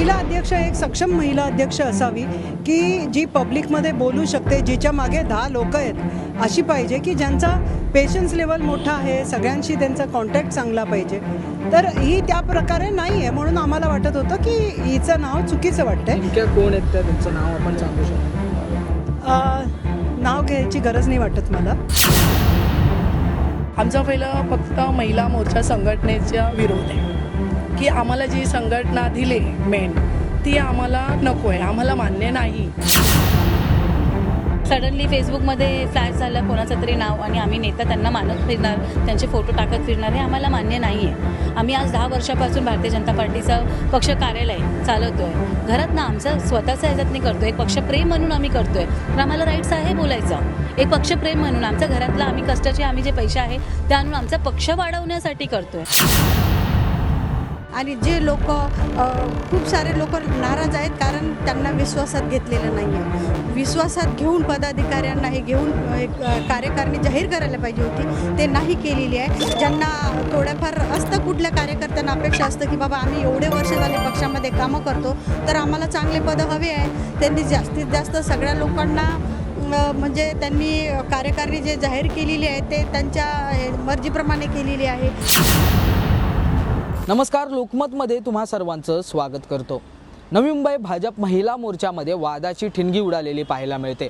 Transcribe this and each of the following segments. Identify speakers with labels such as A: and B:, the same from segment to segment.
A: महिला अध्यक्ष एक सक्षम महिला अध्यक्ष असावी की जी पब्लिकमध्ये बोलू शकते जिच्या मागे दहा लोक आहेत. अशी पाहिजे की ज्यांचा पेशन्स लेवल मोठा आहे सगळ्यांशी त्यांचा कॉन्टॅक्ट चांगला पाहिजे. तर ही त्या प्रकारे नाही आहे म्हणून आम्हाला वाटत होतं की हिचं नाव चुकीचं वाटतंय.
B: नेमक्या कोण आहेत त्या? त्यांचं नाव आपण सांगू शकतो.
A: अं, नाव घ्यायची गरज नाही वाटत मला.
C: आमचा पहिलं फक्त महिला मोर्चा संघटनेचा विरोध आहे. की आम्हाला जी संघटना दिली मेन ती आम्हाला नको आहे आम्हाला मान्य नाही.
D: सडनली फेसबुकमध्ये फ्लॅश झालं कोणाचं तरी नाव आणि आम्ही नेता त्यांना मानत फिरणार त्यांचे फोटो टाकत फिरणार हे आम्हाला मान्य नाही आहे आम्ही आज दहा वर्षापासून भारतीय जनता पार्टीचं पक्ष कार्यालय चालवतो आहे घरात ना आमचं स्वतःचं ह्याच्यात नाही करतो एक पक्षप्रेम म्हणून आम्ही करतो आहे तर आम्हाला राईट्स आहे बोलायचं. एक पक्षप्रेम म्हणून आमच्या घरातलं आम्ही कष्टाचे आम्ही जे पैसे आहे ते आणून आमचा पक्ष वाढवण्यासाठी करतो आहे
E: आणि जे लोक खूप सारे लोक नाराज आहेत कारण त्यांना विश्वासात घेतलेलं नाही आहे विश्वासात घेऊन पदाधिकाऱ्यांना हे घेऊन एक कार्यकारिणी जाहीर करायला पाहिजे होती. ते नाही केलेली आहे. ज्यांना थोड्याफार असतं कुठल्या कार्यकर्त्यांना अपेक्षा असतं की बाबा आम्ही एवढे वर्ष झाले पक्षामध्ये कामं करतो तर आम्हाला चांगले पदं हवे आहे. त्यांनी जास्तीत जास्त सगळ्या लोकांना म्हणजे त्यांनी कार्यकारिणी जे जाहीर केलेली आहे ते त्यांच्या मर्जीप्रमाणे केलेली आहे.
B: नमस्कार लोकमतमध्ये तुम्हा सर्वांचं स्वागत करतो. नवी मुंबई भाजप महिला मोर्चामध्ये वादाची ठिणगी उडालेली पाहायला मिळते.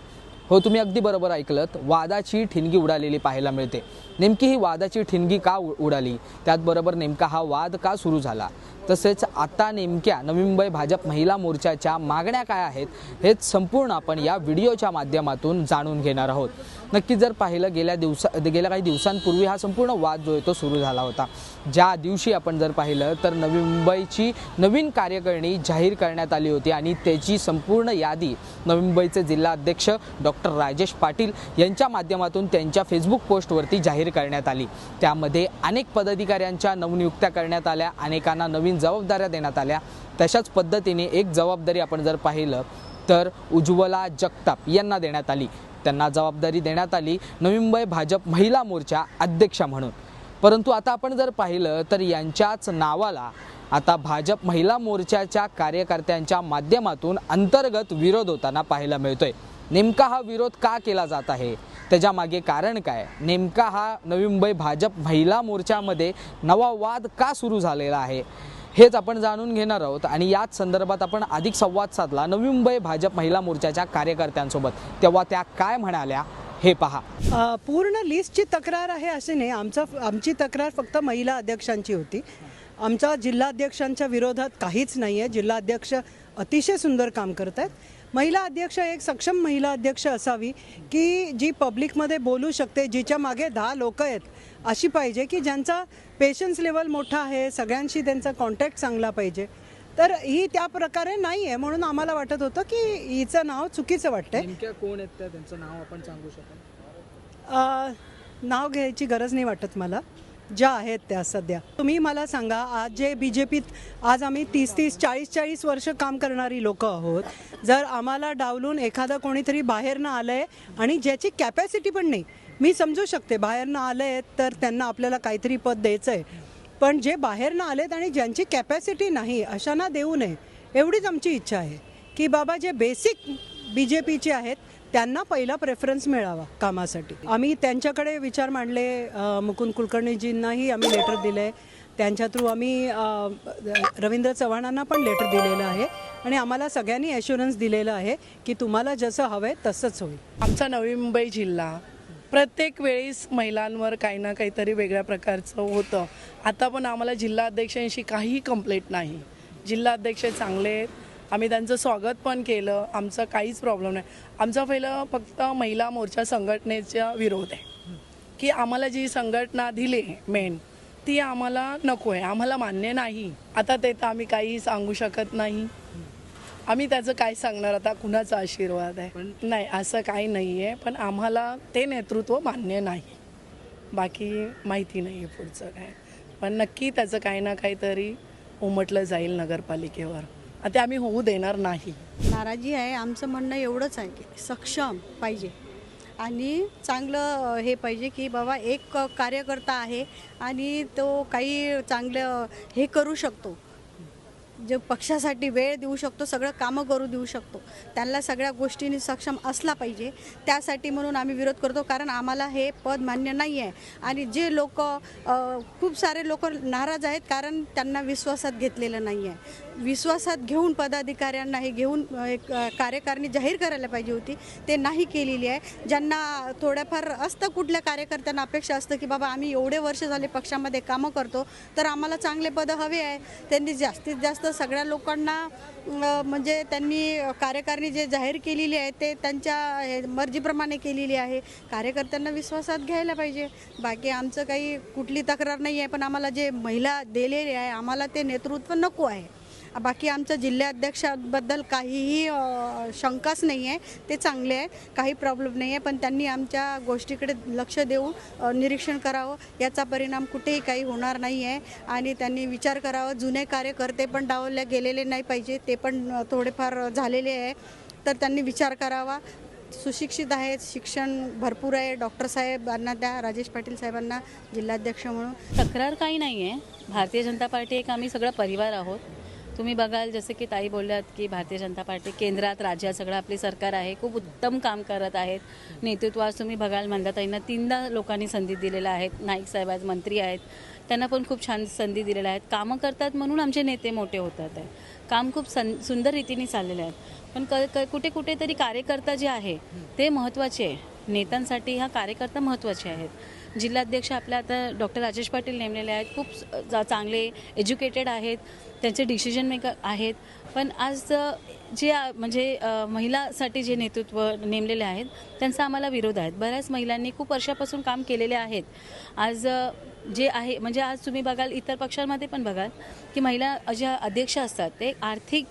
B: हो तुम्ही अगदी बरोबर ऐकलत वादाची ठिणगी उडालेली पाहायला मिळते. नेमकी ही वादाची ठिणगी का उ- उडाली? त्याचबरोबर नेमका हा वाद का सुरू झाला? तसेच आता नेमक्या नवी मुंबई भाजप महिला मोर्चाच्या मागण्या काय आहेत हेच संपूर्ण आपण या व्हिडिओच्या माध्यमातून जाणून घेणार आहोत. नक्की जर पाहिलं गेल्या दिवसा गेल्या काही दिवसांपूर्वी हा संपूर्ण वाद जो आहे तो सुरू झाला होता. ज्या दिवशी आपण जर पाहिलं तर नवी मुंबईची नवीन कार्यकारिणी जाहीर करण्यात आली होती आणि त्याची संपूर्ण यादी नवी मुंबईचे जिल्हाध्यक्ष डॉक्टर राजेश पाटील यांच्या माध्यमातून त्यांच्या फेसबुक पोस्टवरती जाहीर करण्यात आली. त्यामध्ये अनेक पदाधिकाऱ्यांच्या नवनियुक्त्या करण्यात आल्या. अनेकांना नवीन जबाबदाऱ्या देण्यात आल्या. तशाच पद्धतीने एक जबाबदारी आपण जर पाहिलं तर उज्ज्वला जगताप यांना देण्यात आली. त्यांना जबाबदारी देण्यात आली नवी मुंबई भाजप महिला मोर्चा अध्यक्षा म्हणून. परंतु आता आपण जर पाहिलं तर यांच्याच नावाला आता भाजप महिला मोर्चाच्या कार्यकर्त्यांच्या माध्यमातून अंतर्गत विरोध होताना पाहायला मिळतोय. नेमका हा विरोध का केला जात आहे? त्याच्यामागे कारण काय? नेमका हा नवी मुंबई भाजप महिला मोर्चामध्ये नवा वाद का सुरू झालेला आहे? हेच आपण जाणून घेणार आहोत आणि याच संदर्भात आपण अधिक संवाद साधला नवी मुंबई भाजप महिला मोर्चाच्या कार्यकर्त्यांसोबत. तेव्हा त्या काय म्हणाल्या हे पहा.
A: पूर्ण लिस्टची तक्रार आहे असे नाही. आमचा आमची तक्रार फक्त महिला अध्यक्षांची होती. आमचा जिल्हाध्यक्षांच्या विरोधात काहीच नाही आहे जिल्हाध्यक्ष अतिशय सुंदर काम करत आहेत महिला अध्यक्ष एक सक्षम महिला अध्यक्ष असावी की जी पब्लिकमध्ये बोलू शकते जिच्या मागे दहा लोक आहेत. अशी पाहिजे की ज्यांचा पेशन्स लेवल मोठा आहे सगळ्यांशी त्यांचा कॉन्टॅक्ट चांगला पाहिजे. तर ही त्या प्रकारे नाही आहे. म्हणून आम्हाला वाटत होतं की हिचं नाव चुकीचं वाटतंय.
B: नेमक्या कोण आहेत त्या? त्यांचं नाव आपण सांगू शकतो?
A: अ, नाव घ्यायची गरज नाही वाटत मला. ज्या आहेत त्या सध्या. तुम्ही मला सांगा आज जे बी जे पीत आज आम्ही तीस तीस चाळीस चाळीस वर्ष काम करणारी लोक आहोत. जर आम्हाला डावलून एखादं कोणीतरी बाहेरनं आलं आहे आणि ज्याची कॅपॅसिटी पण नाही मी समजू शकते बाहेरनं आले आहेत तर त्यांना आपल्याला काहीतरी पद द्यायचं आहे पण जे बाहेरनं आलेत आणि ज्यांची कॅपॅसिटी नाही अशांना देऊ नये एवढीच आमची इच्छा आहे. की बाबा जे बेसिक बी जे पीचे आहेत त्यांना पहिला प्रेफरन्स मिळावा कामासाठी. आम्ही त्यांच्याकडे विचार मांडले मुकुंद कुलकर्णीजींनाही आम्ही लेटर दिलं. आहे त्यांच्या थ्रू आम्ही रवींद्र चव्हाणांना पण लेटर दिलेलं आहे. आणि आम्हाला सगळ्यांनी ॲश्युरन्स दिलेलं आहे की तुम्हाला जसं हवं आहे तसंच होईल.
C: आमचा नवी मुंबई जिल्हा प्रत्येक वेळेस महिलांवर काही ना काहीतरी वेगळ्या प्रकारचं होतं. आता पण आम्हाला जिल्हाध्यक्षांशी काहीही कंप्लेंट नाही. जिल्हाध्यक्ष चांगले आहेत. आम्ही त्यांचं स्वागत पण केलं. आमचं काहीच प्रॉब्लेम नाही. आमचा पहिलं फक्त महिला मोर्चा संघटनेचा विरोध आहे. की आम्हाला जी संघटना दिली मेन ती आम्हाला नको आहे आम्हाला मान्य नाही. आता ते तर आम्ही काही सांगू शकत नाही. आम्ही त्याचं काय सांगणार? आता कुणाचा आशीर्वाद आहे? नाही असं काही नाही आहे पण आम्हाला ते नेतृत्व मान्य नाही. बाकी माहिती नाही आहे पुढचं काय. पण नक्की त्याचं काही ना काहीतरी उमटलं जाईल नगरपालिकेवर. आता आम्ही होऊ देणार नाही.
E: नाराजी आहे आमचं म्हणणं एवढंच आहे की सक्षम पाहिजे. आणि चांगलं हे पाहिजे की बाबा एक कार्यकर्ता आहे आणि तो काही चांगलं हे करू शकतो. जे पक्षासाठी वेळ देऊ शकतो सगळं कामं करू देऊ शकतो त्यांना सगळ्या गोष्टींनी सक्षम असला पाहिजे. त्यासाठी म्हणून आम्ही विरोध करतो कारण आम्हाला हे पद मान्य नाही आहे आणि जे लोक खूप सारे लोक नाराज आहेत कारण त्यांना विश्वासात घेतलेलं नाही आहे विश्वासात घेऊन पदाधिकाऱ्यांनाही घेऊन एक कार्यकारणी कार्यकारिणी जाहीर करायला पाहिजे होती. ते नाही केलेली आहे. ज्यांना थोड्याफार असतं कुठल्या कार्यकर्त्यांना अपेक्षा असतं की बाबा आम्ही एवढे वर्ष झाले पक्षामध्ये कामं करतो तर आम्हाला चांगले पदं हवे आहे. त्यांनी जास्तीत जास्त सगळ्या लोकांना म्हणजे त्यांनी कार्यकारिणी जे जाहीर केलेली आहे ते त्यांच्या मर्जीप्रमाणे केलेली आहे. कार्यकर्त्यांना विश्वासात घ्यायला पाहिजे. बाकी आमचं काही कुठली तक्रार नाही आहे पण आम्हाला जे महिला दिलेली आहे आम्हाला ते नेतृत्व नको आहे. बाकी आमच्या जिल्हाध्यक्षाबद्दल काहीही शंकाच नाही आहे. ते चांगले आहे काही प्रॉब्लेम नाही आहे पण त्यांनी आमच्या गोष्टीकडे लक्ष देऊन निरीक्षण करावं. याचा परिणाम कुठेही काही होणार नाही आहे. आणि त्यांनी विचार करावा. जुने कार्यकर्ते पण डावले गेलेले नाही पाहिजे ते पण थोडेफार झालेले आहे. तर त्यांनी विचार करावा. सुशिक्षित आहेत शिक्षण भरपूर आहे. डॉक्टर साहेबांना द्या राजेश पाटील साहेबांना जिल्हाध्यक्ष म्हणून.
D: तक्रार काही नाही आहे. भारतीय जनता पार्टी एक आम्ही सगळा परिवार आहोत. तुम्ही बघाल जसं की ताई बोलल्यात की भारतीय जनता पार्टी केंद्रात राज्यात सगळं आपली सरकार आहे खूप उत्तम काम करत आहेत. नेतृत्व आज तुम्ही बघाल मंदाताईंना तीनदा लोकांनी संधी दिलेल्या आहेत नाईक साहेब आज मंत्री आहेत त्यांना पण खूप छान संधी दिलेल्या आहेत. कामं करतात म्हणून आमचे नेते मोठे होतात आहे. काम खूप सन सुंदर रीतीने चाललेले आहेत पण क क कुठे कुठेतरी कार्यकर्ता जे आहे ते महत्त्वाचे आहे. नेत्यांसाठी हा कार्यकर्ता महत्त्वाचे आहेत. जिल्हाध्यक्ष आपल्या आता डॉक्टर राजेश पाटील नेमलेले आहेत. खूप जा- चांगले एज्युकेटेड आहेत. त्यांचे डिसिजन मेकर आहेत. पण आज जे म्हणजे महिलासाठी जे नेतृत्व नेमलेले आहेत त्यांचा आम्हाला विरोध आहेत बऱ्याच महिलांनी खूप वर्षापासून काम केलेले आहेत. आज जे आहे म्हणजे आज तुम्ही बघाल इतर पक्षांमध्ये पण बघाल की महिला ज्या अध्यक्ष असतात ते आर्थिक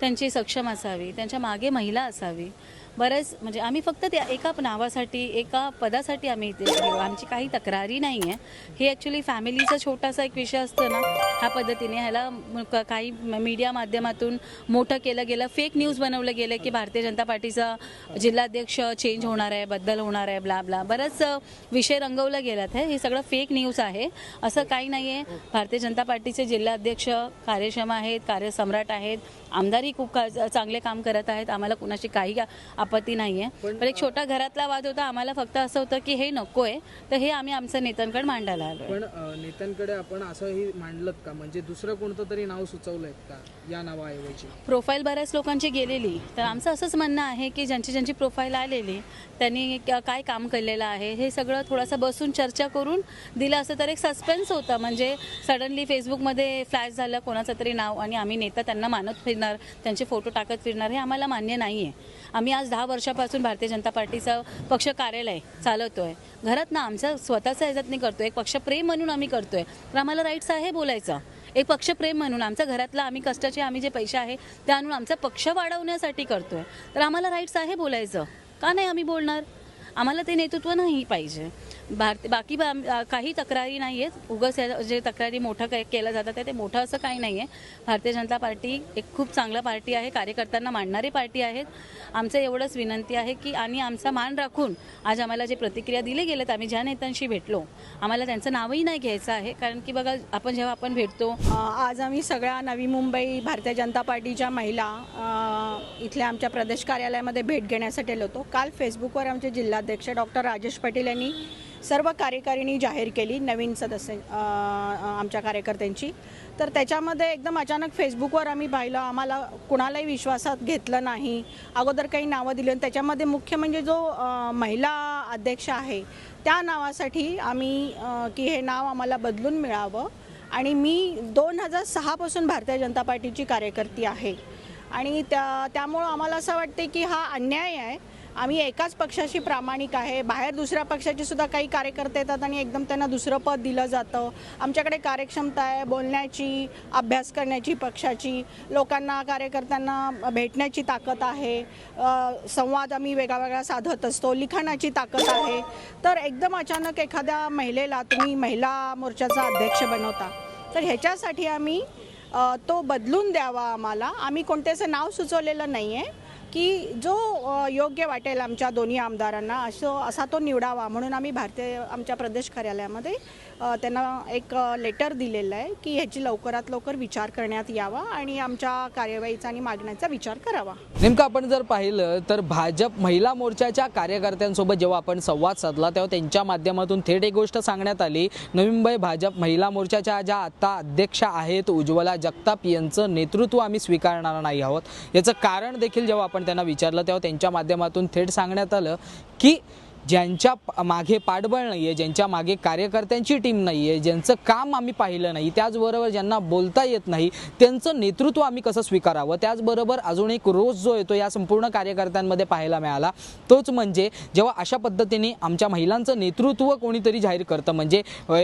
D: त्यांची सक्षम असावी त्यांच्या मागे महिला असावी. बरंच म्हणजे आम्ही फक्त त्या एका नावासाठी एका पदासाठी आम्ही इथे म्हणजे आमची काही तक्रारी नाही आहे हे ॲक्च्युली फॅमिलीचा छोटासा एक विषय असतो ना ह्या पद्धतीने ह्याला काही मीडिया माध्यमातून मोठं केलं गेलं फेक न्यूज बनवलं गेलं की भारतीय जनता पार्टीचा जिल्हाध्यक्ष चेंज होणार आहे बद्दल होणार आहे ब्ला ब्ला बराच विषय रंगवला गेलात आहे हे सगळं फेक न्यूज आहे. असं काही नाही आहे भारतीय जनता पार्टीचे जिल्हाध्यक्ष कार्यक्षम आहेत कार्यसम्राट आहेत. आमदारही खूप चांगले काम करत आहेत. आम्हाला कुणाशी काही आपत्ती नाही आहे पण एक छोटा घरातला वाद होता. आम्हाला फक्त असं होतं की हे नको आहे तर हे आम्ही आमच्या नेत्यांकडे मांडायला आलो
B: पण नेत्यांकडे आपण असंही मांडलं का? म्हणजे दुसरं कोणतं तरी नाव सुचवलंय का या नावाऐवजी?
D: प्रोफाईल बऱ्याच लोकांची गेलेली. तर आमचं असंच म्हणणं आहे की ज्यांची ज्यांची प्रोफाईल आलेली त्यांनी काय काम केलेलं आहे हे सगळं थोडंसं बसून चर्चा करून दिलं असं तर एक सस्पेन्स होतं. म्हणजे सडनली फेसबुकमध्ये फ्लॅश झालं कोणाचं तरी नाव आणि आम्ही नेता त्यांना मानत फिरणार त्यांचे फोटो टाकत फिरणार हे आम्हाला मान्य नाही आहे आम्ही आज दहा वर्षापासून भारतीय जनता पार्टीचं पक्ष कार्यालय चालवतो आहे घरात ना आमचं स्वतःचं ह्याच्यात नाही करतो एक पक्षप्रेम म्हणून आम्ही करतोय. तर आम्हाला राईट्स आहे बोलायचं. एक पक्षप्रेम म्हणून आमच्या घरातला आम्ही कष्टाचे आम्ही जे पैसे आहे ते आणून आमचा पक्ष वाढवण्यासाठी करतोय. तर आम्हाला राईट्स आहे बोलायचं. का नाही आम्ही बोलणार? आम्हाला ते नेतृत्व नाही पाहिजे. भारत बाकी बा- काही तक्रारी नाही आहेत उगस या- जे तक्रारी मोठं काय केलं जातं ते- ते मोठं असं काही नाही आहे भारतीय जनता पार्टी एक खूप चांगला पार्टी आहे. कार्यकर्त्यांना मांडणारी पार्टी आहेत. आमचं एवढंच विनंती आहे की आणि आमचा मान राखून आज आम्हाला जे प्रतिक्रिया दिले गेलेत आम्ही ज्या नेत्यांशी भेटलो आम्हाला त्यांचं नावही नाही घ्यायचं आहे. कारण की बघा आपण जेव्हा आपण भेटतो
F: आज आम्ही सगळ्या नवी मुंबई भारतीय जनता पार्टीच्या महिला इथल्या आमच्या प्रदेश कार्यालयामध्ये भेट घेण्यासाठी आलो होतो. काल फेसबुकवर आमचे जिल्हाध्यक्ष डॉक्टर राजेश पाटील यांनी सर्व कार्यकारिणी जाहीर केली नवीन सदस्य आमच्या कार्यकर्त्यांची. तर त्याच्यामध्ये एकदम अचानक फेसबुकवर आम्ही पाहिलं आम्हाला कुणालाही विश्वासात घेतलं नाही अगोदर काही नावं दिली आणि त्याच्यामध्ये मुख्य म्हणजे जो महिला अध्यक्ष आहे त्या नावासाठी आम्ही की हे नाव आम्हाला बदलून मिळावं. आणि मी दोन हजार सहापासून भारतीय जनता पार्टीची कार्यकर्ती आहे. आणि त्या त्यामुळं आम्हाला असं वाटते की हा अन्याय आहे. आम्ही एकाच पक्षाशी प्रामाणिक आहे. बाहेर दुसऱ्या पक्षाचे सुद्धा काही कार्यकर्ते येतात आणि एकदम त्यांना दुसरं पद दिलं जातं. आमच्याकडे कार्यक्षमता आहे बोलण्याची अभ्यास करण्याची पक्षाची. लोकांना कार्यकर्त्यांना भेटण्याची ताकद आहे. संवाद आम्ही वेगळा वेगळा साधत असतो. लिखाणाची ताकद आहे. तर एकदम अचानक एखाद्या महिलेला तुम्ही महिला मोर्चाचा अध्यक्ष बनवता. तर ह्याच्यासाठी आम्ही तो बदलून द्यावा आम्हाला. आम्ही कोणत्याचं नाव सुचवलेलं नाही आहे की जो योग्य वाटेल आमच्या दोन्ही आमदारांना असं असा तो निवडावा. म्हणून आम्ही भारतीय आमच्या प्रदेश कार्यालयामध्ये त्यांना एक लेटर दिलेलं आहे की ह्याची लवकरात लवकर विचार करण्यात यावा आणि आमच्या कार्यवाहीचा आणि मागण्याचा विचार करावा.
B: नेमकं आपण जर पाहिलं तर भाजप महिला मोर्चाच्या कार्यकर्त्यांसोबत जेव्हा आपण संवाद साधला तेव्हा त्यांच्या माध्यमातून थेट एक गोष्ट सांगण्यात आली. नवी मुंबई भाजप महिला मोर्चाच्या ज्या आता अध्यक्षा आहेत उज्ज्वला जगताप यांचं नेतृत्व आम्ही स्वीकारणार नाही आहोत. याचं कारण देखील जेव्हा आपण त्यांना विचारलं तेव्हा त्यांच्या माध्यमातून थेट सांगण्यात आलं की ज्यांच्या मागे पाठबळ नाही आहे ज्यांच्या मागे कार्यकर्त्यांची टीम नाही आहे ज्यांचं काम आम्ही पाहिलं नाही त्याचबरोबर ज्यांना बोलता येत नाही त्यांचं नेतृत्व आम्ही कसं स्वीकारावं? त्याचबरोबर अजून एक रोज जो येतो या संपूर्ण कार्यकर्त्यांमध्ये पाहायला मिळाला तोच म्हणजे जेव्हा अशा पद्धतीने आमच्या महिलांचं नेतृत्व कोणीतरी जाहीर करतं म्हणजे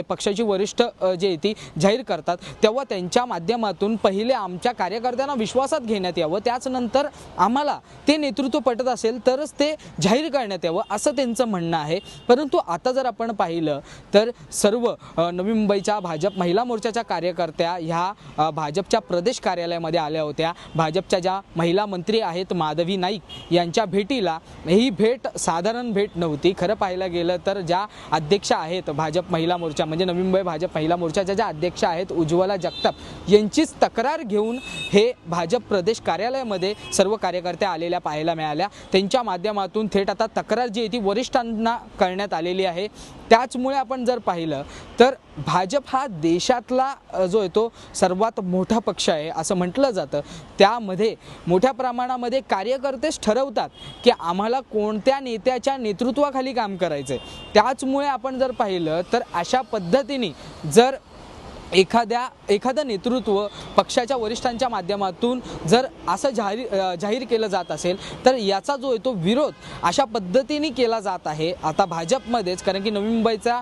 B: पक्षाची वरिष्ठ जे ती जाहीर करतात तेव्हा त्यांच्या माध्यमातून पहिले आमच्या कार्यकर्त्यांना विश्वासात घेण्यात यावं त्याचनंतर आम्हाला ते नेतृत्व पटत असेल तरच ते जाहीर करण्यात यावं असं त्यांचं म्हणणं आहे. परंतु आता जर आपण पाहिलं तर सर्व नवी मुंबईच्या भाजप महिला मोर्चाच्या कार्यकर्त्या ह्या भाजपच्या प्रदेश कार्यालयामध्ये आल्या होत्या. भाजपच्या ज्या महिला मंत्री आहेत माधवी नाईक यांच्या भेटीला ही भेट साधारण भेट नव्हती. खरं पाहायला गेलं तर ज्या अध्यक्षा आहेत भाजप महिला मोर्चा म्हणजे नवी मुंबई भाजप महिला मोर्चाच्या ज्या अध्यक्षा आहेत उज्ज्वला जगताप यांचीच तक्रार घेऊन हे भाजप प्रदेश कार्यालयामध्ये सर्व कार्यकर्त्या आलेल्या पाहायला मिळाल्या. त्यांच्या माध्यमातून थेट आता तक्रार जी आहे ती वरिष्ठ वरिष्ठांना करण्यात आलेली आहे. त्याचमुळे आपण जर पाहिलं तर भाजप हा देशातला जो आहे तो सर्वात मोठा पक्ष आहे असं म्हटलं जातं. त्यामध्ये मोठ्या प्रमाणामध्ये कार्यकर्तेच ठरवतात की आम्हाला कोणत्या नेत्याच्या नेतृत्वाखाली काम करायचं आहे त्याचमुळे आपण जर पाहिलं तर अशा पद्धतीने जर एखाद्या एखादं नेतृत्व पक्षाच्या वरिष्ठांच्या माध्यमातून जर असं जाहीर जाहीर केलं जात असेल तर याचा जो आहे तो विरोध अशा पद्धतीने केला जात आहे. आता भाजपमध्येच कारण की नवी मुंबईचा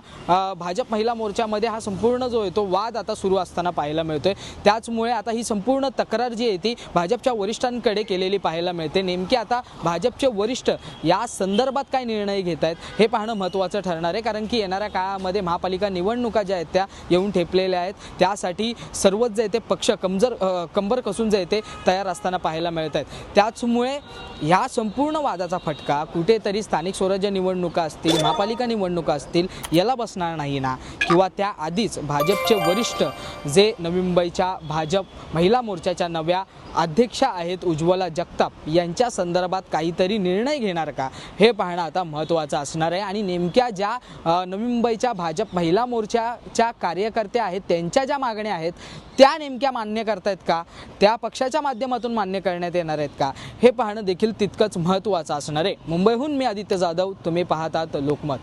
B: भाजप महिला मोर्चामध्ये हा संपूर्ण जो आहे तो वाद आता सुरू असताना पाहायला मिळतोय. त्याचमुळे आता ही संपूर्ण तक्रार जी आहे ती भाजपच्या वरिष्ठांकडे केलेली पाहायला मिळते. नेमकी आता भाजपचे वरिष्ठ या संदर्भात काय निर्णय घेत आहेत हे पाहणं महत्त्वाचं ठरणार आहे कारण की येणाऱ्या काळामध्ये महापालिका निवडणुका ज्या आहेत त्या येऊन ठेपलेल्या आहेत. त्यासाठी सर्वच जे आहे ते पक्ष कमजोर कंबर कसून जे आहे ते तयार असताना पाहायला मिळत आहेत. त्याचमुळे ह्या संपूर्ण वादाचा फटका कुठेतरी स्थानिक स्वराज्य निवडणुका असतील महापालिका निवडणुका असतील याला बसणार नाही ना? किंवा त्याआधीच भाजपचे वरिष्ठ जे नवी मुंबईच्या भाजप महिला मोर्चाच्या नव्या अध्यक्षा आहेत उज्ज्वला जगताप यांच्या संदर्भात काहीतरी निर्णय घेणार का? हे पाहणं आता महत्त्वाचं असणार आहे. आणि नेमक्या ज्या नवी मुंबईच्या भाजप महिला मोर्चाच्या कार्यकर्त्या आहेत त्यांच्या ज्या मागण्या आहेत त्या नेमक्या मान्य करतायत का? त्या पक्षाच्या माध्यमातून मान्य करण्यात येणार आहेत का? हे पाहणं देखील तितकंच महत्त्वाचं असणार आहे. मुंबईहून मी आदित्य जाधव तुम्ही पाहतात लोकमत.